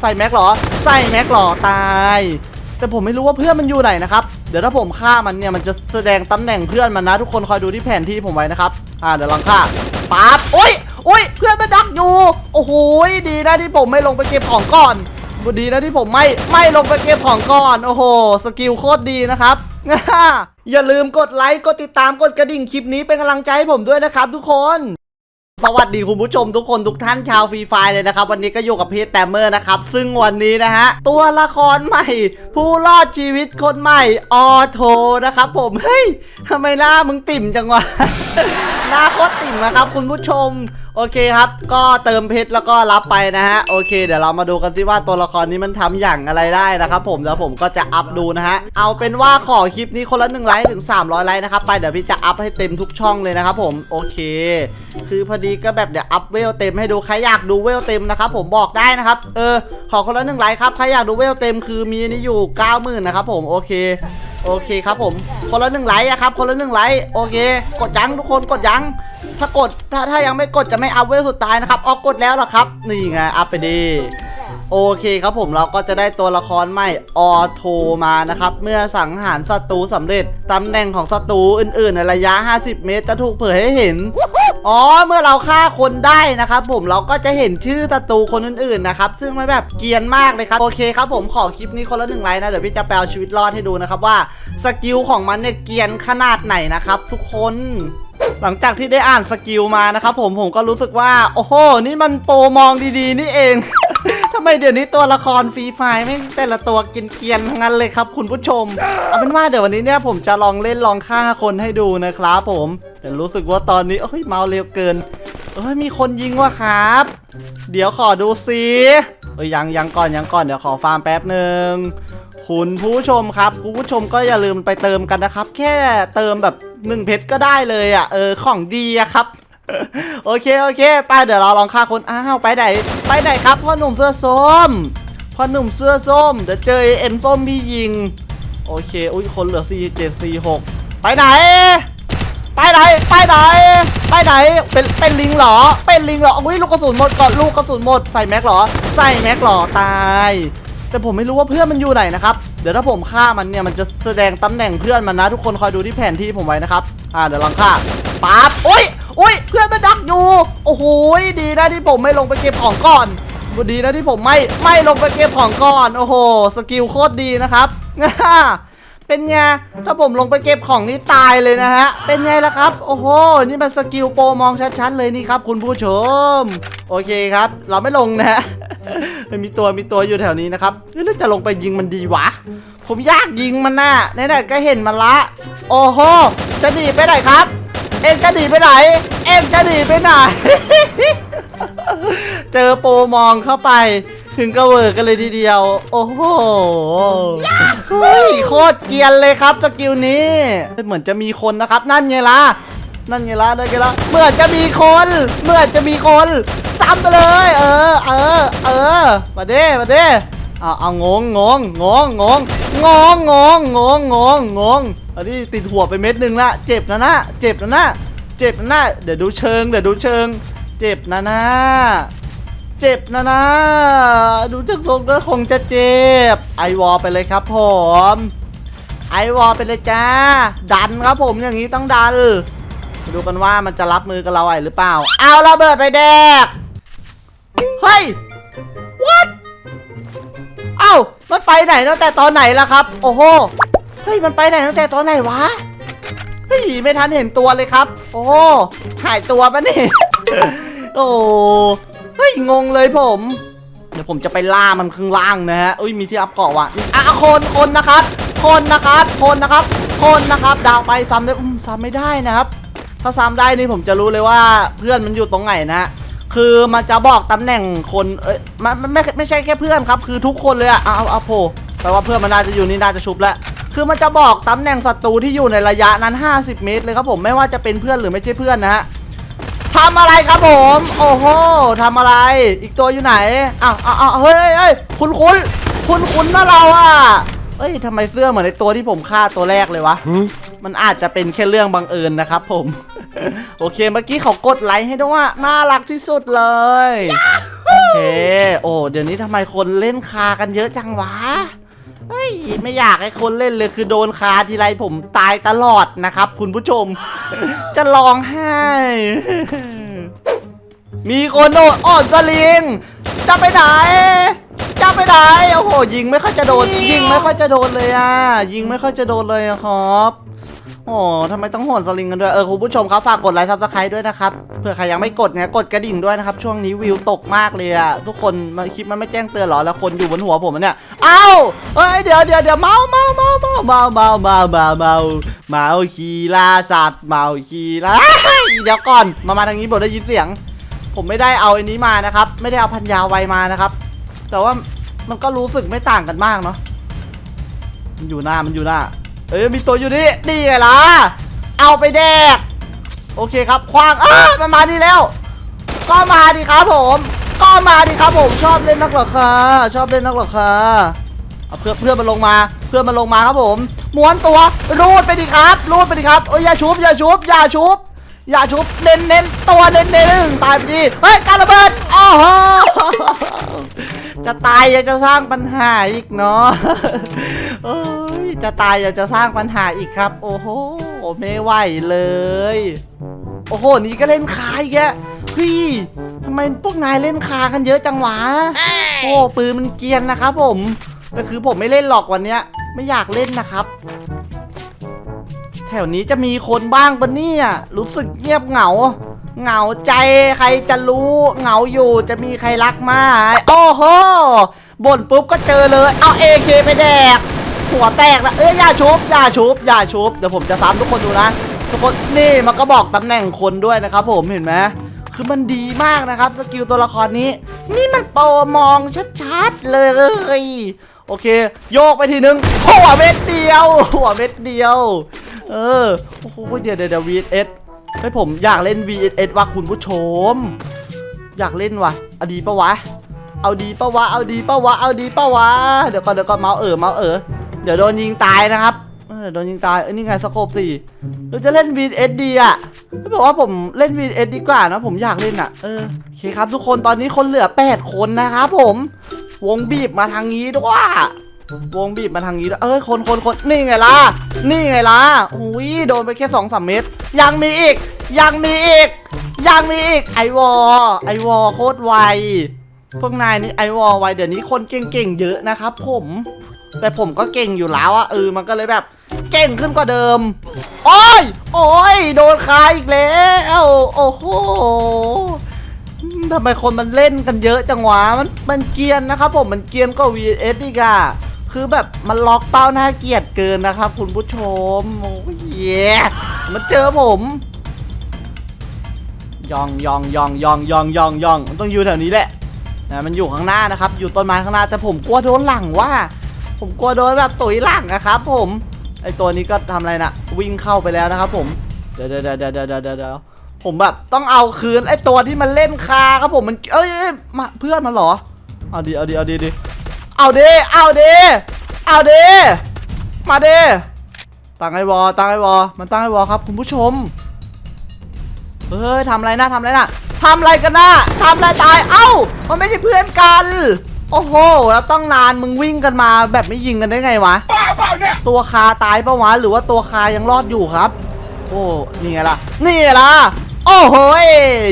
ใส่แม็กเหรอ ใส่แม็กเหรอตาย แต่ผมไม่รู้ว่าเพื่อนมันอยู่ไหนนะครับ เดี๋ยวถ้าผมฆ่ามันเนี่ยมันจะแสดงตำแหน่งเพื่อนมันนะ ทุกคนคอยดูที่แผนที่ผมไว้นะครับ อ่าเดี๋ยวลองฆ่าปั๊บโอ้ยโอ้ยเพื่อนมันดักอยู่ โอ้โหดีนะที่ผมไม่ลงไปเก็บของก่อนดีนะที่ผมไม่ไม่ลงไปเก็บของก่อน โอ้โห สกิลโคตรดีนะครับอย่าลืมกดไลค์ กดติดตาม กดกระดิ่งคลิปนี้เป็นกำลังใจให้ผมด้วยนะครับทุกคน สวัสดีคุณผู้ชมทุกคนทุกท่านชาวฟรีไฟร์เลยนะครับ วันนี้ก็อยู่กับพีทแตมเมอร์นะครับ ซึ่งวันนี้นะฮะ ตัวละครใหม่ ผู้รอดชีวิตคนใหม่ ออโทนะครับผม เฮ้ยทำไมหน้ามึงติ่มจังวะ หน้าโคตรติ่มนะครับคุณผู้ชม โอเคครับ ก็เติมเพชรแล้วก็รับไปนะฮะ โอเค เดี๋ยวเรามาดูกันสิว่าตัวละครนี้มันทำอย่างอะไรได้นะครับผมแล้วผมก็จะอัพดูนะฮะ เอาเป็นว่าขอคลิปนี้คนละ1ไลค์ถึง 300 ไลค์นะครับ ไปเดี๋ยวพี่จะอัพให้เต็มทุกช่องเลยนะครับผม โอเค คือพอดีก็แบบเดี๋ยวอัพเวลเต็มให้ดู ใครอยากดูเวลเต็มนะครับผมบอกได้นะครับ เออ ขอคนละ1ไลค์ครับ ใครอยากดูเวลเต็มคือมีนี่อยู่ 90,000นะครับผม โอเคโอเคครับผม คนละหนึ่งไลค์อะครับ คนละหนึ่งไลค์ โอเค กดยังทุกคน กดยัง ถ้ากดถ้าถ้ายังไม่กดจะไม่อัพเวลสุดท้ายนะครับออกกดแล้วเหรอครับนี่ไงอัพไปดีโอเคครับผมเราก็จะได้ตัวละครใหม่ออโทมานะครับ เมื่อสังหารศัตรูสำเร็จตำแหน่งของศัตรูอื่นๆ ในระยะ 50 เมตร จะถูกเผยให้เห็น อ๋อเมื่อเราฆ่าคนได้นะครับ ผมเราก็จะเห็นชื่อศัตรูคนอื่นๆนะครับ ซึ่งมันแบบเกียนมากเลยครับ โอเคครับผมขอคลิปนี้คนละหนึ่งไลค์นะ เดี๋ยวพี่จะแปลชีวิตรอดให้ดูนะครับว่าสกิลของมันเนี่ยเกียนขนาดไหนนะครับทุกคน หลังจากที่ได้อ่านสกิลมานะครับผมผมก็รู้สึกว่า โอ้โห นี่มันโปรมองดีๆ นี่เอง ทำไมเดี๋ยวนี้ตัวละครฟรีไฟไม่แต่ละตัวกินเกียนทั้งนั้นเลยครับคุณผู้ชม เอาเป็นว่าเดี๋ยววันนี้เนี่ยผมจะลองเล่นลองฆ่าคนให้ดูนะครับผม แต่รู้สึกว่าตอนนี้เอ้ยเมาเร็วเกินเอ้ยมีคนยิงว่ะครับ เดี๋ยวขอดูซิเอ้ยยังยังก่อนยังก่อนเดี๋ยวขอฟาร์มแป๊บหนึ่งคุณผู้ชมครับคุณผู้ชมก็อย่าลืมไปเติมกันนะครับ แค่เติมแบบ หนึ่งเพชรก็ได้เลยอะ เออ ของดีอะครับ โอเค โอเค ไป เดี๋ยวเราลองฆ่าคน อ้าว ไปไหน ไปไหนครับพ่อหนุ่มเสื้อส้ม พ่อหนุ่มเสื้อส้ม เดี๋ยวเจอเอ็นส้มพี่ยิง โอเค อุ้ย คนเหลือ4 7 4 6ไปไหน ไปไหน ไปไหน ไปไหน เป็น เป็นลิงเหรอ เป็นลิงเหรอ อุ้ย ลูกกระสุนหมดก่อน ลูกกระสุนหมด ใส่แม็กเหรอ ใส่แม็กเหรอ ตาย แต่ผมไม่รู้ว่าเพื่อนมันอยู่ไหนนะครับ ดี๋ยวถ้าผมฆ่ามันเนี่ยมันจะแสดงตำแหน่งเพื่อนมันนะ ทุกคนคอยดูที่แผนที่ผมไว้นะครับ อ่าเดี๋ยวลองฆ่าปั๊บโอ้ยอุ้ยเพื่อนมันดักอยู่ โอ้โหดีนะที่ผมไม่ลงไปเก็บของก่อนดีนะที่ผมไม่ไม่ลงไปเก็บของก่อน โอ้โหสกิลโคตรดีนะครับ เป็นไงถ้าผมลงไปเก็บของนี่ตายเลยนะฮะ เป็นไงล่ะครับ โอ้โห นี่มันสกิลโปรมองชัดๆเลยนี่ครับ คุณผู้ชม โอเคครับ เราไม่ลงนะฮะมีตัวมีตัวอยู่แถวนี้นะครับเฮ้ยแล้วจะลงไปยิงมันดีวะ ผมยากยิงมันน่ะไหนๆก็เห็นมันละ โอ้โห จะหนีไปไหนครับ เอ็งจะหนีไปไหน เอ็งจะหนีไปไหน เจอโปรมองเข้าไป ถึงกระเวิร์กันเลยทีเดียว โอ้โหเฮ้ยโคตรเกียนเลยครับสกิลนี้ เหมือนจะมีคนนะครับ นั่นไงล่ะ นั่นไงล่ะ นั่นไงล่ะ เหมือนจะมีคน เหมือนจะมีคน ซ้ำไปเลย เออ เออ เออ มาเด้มาเด้เอาเอางงงงงงงงงงงงงงงงงงอันนี้ติดหัวไปเม็ดหนึ่งละเจ็บนะนะ เจ็บนะนะ เจ็บนะนะ เดี๋ยวดูเชิง เดี๋ยวดูเชิง เจ็บนะนะ เจ็บนะนะ ดูจากทรงก็คงจะเจ็บ ไอวอลไปเลยครับผม ไอวอลไปเลยจ้า ดันครับผมอย่างนี้ต้องดัน ดูกันว่ามันจะรับมือกับเราไหวหรือเปล่า เอาระเบิดไปแดก เฮ้ย what เอ้า มันไปไหนตั้งแต่ตอนไหนล่ะครับ โอ้โห เฮ้ย มันไปไหนตั้งแต่ตอนไหนวะ เฮ้ย ไม่ทันเห็นตัวเลยครับ โอ้โห หายตัวปะนี่ โอ้ เฮ้ยงงเลยผม เดี๋ยวผมจะไปล่ามันข้างล่างนะฮะเอ้ยมีที่อัพเกาะว่ะอะคนคนนะครับ คนนะครับ คนนะครับ คนนะครับ ดาวไปซ้ำได้อืมซ้ำไม่ได้นะครับ ถ้าซ้ำได้นี่ผมจะรู้เลยว่าเพื่อนมันอยู่ตรงไหนนะฮะคือมันจะบอกตำแหน่งคนเอ้ยมันมันไม่ไม่ใช่แค่เพื่อนครับ คือทุกคนเลยอะเอาเอาเอาโผแปลว่าเพื่อนมันน่าจะอยู่นี่น่าจะชุบแล้วคือมันจะบอกตำแหน่งศัตรูที่อยู่ในระยะนั้น 50 เมตรเลยครับผมไม่ว่าจะเป็นเพื่อนหรือไม่ใช่เพื่อนนะฮะ ทำอะไรครับผม โอ้โหทำอะไร อีกตัวอยู่ไหนอ้าวอ้าวอ้าวเฮ้ยเฮ้ยเฮ้ยคุณคุณคุณคุณนะเราอะเอ้ยทำไมเสื้อเหมือนในตัวที่ผมฆ่าตัวแรกเลยวะ มันอาจจะเป็นแค่เรื่องบังเอิญนะครับผม โอเคเมื่อกี้เขากดไลค์ให้ด้วยว่าน่ารักที่สุดเลยเค โอ้เดี๋ยวนี้ทำไมคนเล่นคากันเยอะจังวะ เฮ้ยไม่อยากให้คนเล่นเลยคือโดนคาทีไรผมตายตลอดนะครับ คุณผู้ชม จะร้องไห้ มีคนโดดอ่อนสลิง จะไปไหน จะไปไหน โอ้โหยิงไม่ค่อยจะโดน ยิงไม่ค่อยจะโดนเลยอะ ยิงไม่ค่อยจะโดนเลยอะครับ โอ้ทำไมต้องโหนสลิงกันด้วย เออคุณผู้ชมครับฝากกดไลค์ซับสไครต์ด้วยนะครับ เผื่อใครยังไม่กดเนี่ยกดกระดิ่งด้วยนะครับ ช่วงนี้วิวตกมากเลยอะทุกคนมาคลิปมันไม่แจ้งเตือนหรอ แล้วคนอยู่บนหัวผมเนี่ย เอ้าเอ้ยเดี๋ยวเดี๋ยวเดี๋ยวเมาเมาเมาเมาเมาเมาเมาเมาเมาเมาขี่ลาสัตว์เมาขี่ลาเดี๋ยวก่อน มามาทางนี้ผมได้ยินเสียง ผมไม่ได้เอาอันนี้มานะครับ ไม่ได้เอาพันยาไวมานะครับ แต่ว่ามันก็รู้สึกไม่ต่างกันมากเนาะ มันอยู่หน้า มันอยู่หน้า เอ้ยมีตัวอยู่นี่นี่ไงล่ะเอาไปแดก โอเคครับคว้างอ้ามันมานี่แล้ว ก็มาดิครับผม ก็มาดิครับผมชอบเล่นนักหรอคะชอบเล่นนักหรอคะเอาเพื่อนเพื่อนมันลงมาเพื่อนมันลงมาครับผมม้วนตัวรูดไปดิครับรูดไปดิครับโอ้ยอย่าชุบอย่าชุบอย่าชุบอย่าชุบเน้นเน้นตัวเน้นเน้นตายไปดิเฮ้ยการระเบิดอ้โห จะตายอยังจะสร้างปัญหาอีกเนาะโอ้ยจะตายอยังจะสร้างปัญหาอีกครับ โอ้โหไม่ไหวเลย โอ้โห นี่ก็เล่นคาอีกแกเฮ้ยทำไมพวกนายเล่นคากันเยอะจังวะ โอ้ปืนมันเกียนนะครับผมแต่คือผมไม่เล่นหรอกวันเนี้ย ไม่อยากเล่นนะครับ แถวนี้จะมีคนบ้างปะเนี่ยรู้สึกเงียบเหงา เหงาใจใครจะรู้เหงาอยู่จะมีใครรักมากโอ้โหบ่นปุ๊บก็เจอเลยเอาเอเคไปแดกหัวแตกนะเอ้ยอย่าชุบอย่าชุบอย่าชุบเดี๋ยวผมจะซ้ำทุกคนดูนะทุกคนนี่มันก็บอกตำแหน่งคนด้วยนะครับ ผมเห็นไหมคือมันดีมากนะครับสกิลตัวละครนี้ นี่มันโปมองชัดๆเลยโอเค โยกไปทีนึงหัวเม็ดเดียว หัวเม็ดเดียว เออโอ้โหเดี๋ยวเดี๋ยวเดี๋ยว VS ให้ผมอยากเล่น V S S ว่ะคุณผู้ชม อยากเล่นว่ะเอาดีปะวะ เอาดีปะวะ เอาดีปะวะ เอาดีปะวะ เดี๋ยวก่อนเดี๋ยวก่อนเมาส์เออเมาส์เออ เดี๋ยวโดนยิงตายนะครับเออโดนยิงตายเอ้ยนี่ไงสโคปสี่เราจะเล่น VS ดีอะไม่บอกว่าผมเล่น VS ดีกว่านะผมอยากเล่นอะ เออโอเคครับทุกคนตอนนี้คนเหลือ 8 คนนะครับผม วงบีบมาทางนี้ด้วย วงบีบมาทางนี้ด้วเอ้ยคนคนคนนี่ไงล่ะ นี่ไงล่ะอุ้ยโดนไปแค่สองสามเม็ดยังมีอีก ยังมีอีก ยังมีอีก ไอวอ ไอวอโคตรไว พวกนายนี่ไอวอไว เดี๋ยวนี้คนเก่งๆเยอะนะครับผม แต่ผมก็เก่งอยู่แล้วอะเออ มันก็เลยแบบ เก่งขึ้นกว่าเดิม โอ้ย โอ้ย โดนคายอีกแล้ว โอ้โหทำไมคนมันเล่นกันเยอะจังวะ มันมันเกียนนะครับผม มันเกียนกว่า VS อีกอะ คือแบบมันล็อกเป้าน่าเกลียดเกินนะครับ คุณผู้ชมโอ้ยเย้มันเจอผมยองยองยองยองยองยองยองมันต้องอยู่แถวนี้แหละนะมันอยู่ข้างหน้านะครับ อยู่ต้นไม้ข้างหน้าแต่ผมกลัวโดนหลังว่า ผมกลัวโดนแบบตุ๋ยหลังอะครับ ผมไอตัวนี้ก็ทำอะไรนะวิ่งเข้าไปแล้วนะครับ ผมเดี๋ยวเดี๋ยวเดี๋ยวเดี๋ยวเดี๋ยวเดะเดะผมแบบต้องเอาคืนไอตัวที่มันเล่นคาครับผมมันเอ้ยเอ้ยมาเพื่อนมันเหรอเอาดีเอาดีเอาดีดี เอาดีเอาดีเอาดีมาดีตั้งไอวอตั้งไอวอมันตั้งไอวอครับ คุณผู้ชมเฮ้ยทำอะไรนะทำอะไรนะทำอะไรกันนะทำอะไรตาย เอ้า มันไม่ใช่เพื่อนกัน โอ้โห แล้วต้องนานมึงวิ่งกันมาแบบไม่ยิงกันได้ไงวะตัวคาตายปะวะ หรือว่าตัวคายังรอดอยู่ครับ โอ้ นี่ไงล่ะ นี่ไงล่ะ โอ้โหย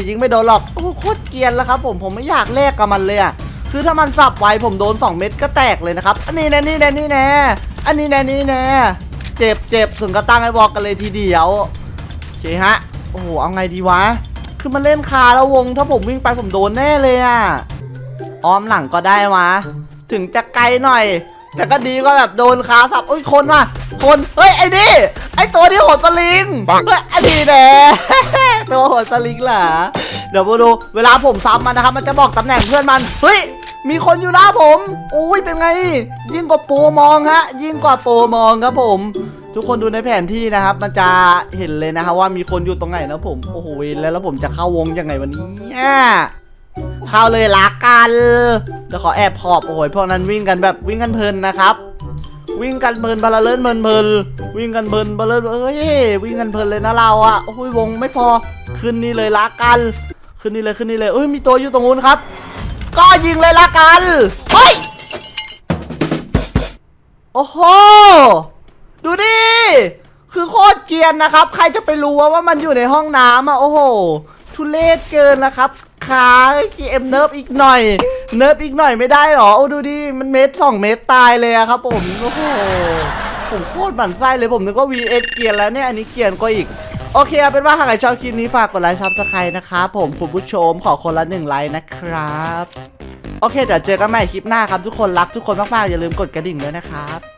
ยิงไม่โดนหรอก โอ้โหโคตรเกรียนแล้วครับผม ผมไม่อยากแลกกับมันเลยอะ คือถ้ามันสับไวผมโดน 2 เม็ดก็แตกเลยนะครับ อันนี้แน่นี่แน่นี่แน่อันนี้แน่นี่แน่เจ็บเจ็บถึงกระตั้งไอ้บอกกันเลยทีเดียวโอเคฮะ โอ้โห เอาไงดีวะ คือมันเล่นคาแล้ววง ถ้าผมวิ่งไปผมโดนแน่เลยอะอ้อมหลังก็ได้วะ ถึงจะไกลหน่อย แต่ก็ดีกว่าแบบโดนขาสับโอ้ยคนว่ะคน เฮ้ยไอ้นี่ ไอ้ตัวที่โหดสลิงปังเฮ้ยไอ้นี่แน่ตัวโหดสลิงเหรอเดี๋ยวมาดูเวลาผมซ้ำมันนะครับ มันจะบอกตำแหน่งเพื่อนมัน เฮ้ย มีคนอยู่หน้าผม โอ้ยเป็นไง ยิ่งกว่าโปมองฮะ ยิ่งกว่าโปมองครับผม ทุกคนดูในแผนที่นะครับ มันจะเห็นเลยนะครับว่ามีคนอยู่ตรงไหนนะผม โอ้โหแล้วแล้วผมจะเข้าวงยังไงวันนี้เนี่ยเข้าเลยละกันเดี๋ยวขอแอบขอบโอ้โหพวกนั้นวิ่งกันแบบวิ่งกันเพลินนะครับวิ่งกันเพลินบาลาเลินเพลินเพลินวิ่งกันเพลินบาลาเลินเอ้ยวิ่งกันเพลินเลยนะเราอะโอ้ยวงไม่พอขึ้นนี่เลยละกัน ขึ้นนี่เลยขึ้นนี่เลยเอ้ยมีตัวอยู่ตรงนู้นครับ ก็ยิงเลยละกันเฮ้ยโอ้โห ดูดิคือโคตรเกียนนะครับ ใครจะไปรู้ว่ามันอยู่ในห้องน้ำอะ โอ้โห ทุเลศเกินนะครับขาเกมเนิร์ฟอีกหน่อย เนิร์ฟอีกหน่อยไม่ได้หรอ โอ้ดูดิ มันเมตรสองเมตรตายเลยอะครับผม โอ้โห ผมโคตรหมั่นไส้เลยผมนึกว่า VS เกียนแล้วเนี่ย อันนี้เกียนกว่าอีก โอเคเอาเป็นว่าหากใครชอบคลิปนี้ฝากกดไลค์ซับสไครต์นะครับผมคุณผู้ชมขอคนละหนึ่งไลค์นะครับ โอเคเดี๋ยวเจอกันใหม่คลิปหน้าครับทุกคนรักทุกคนมากๆอย่าลืมกดกระดิ่งด้วยนะครับ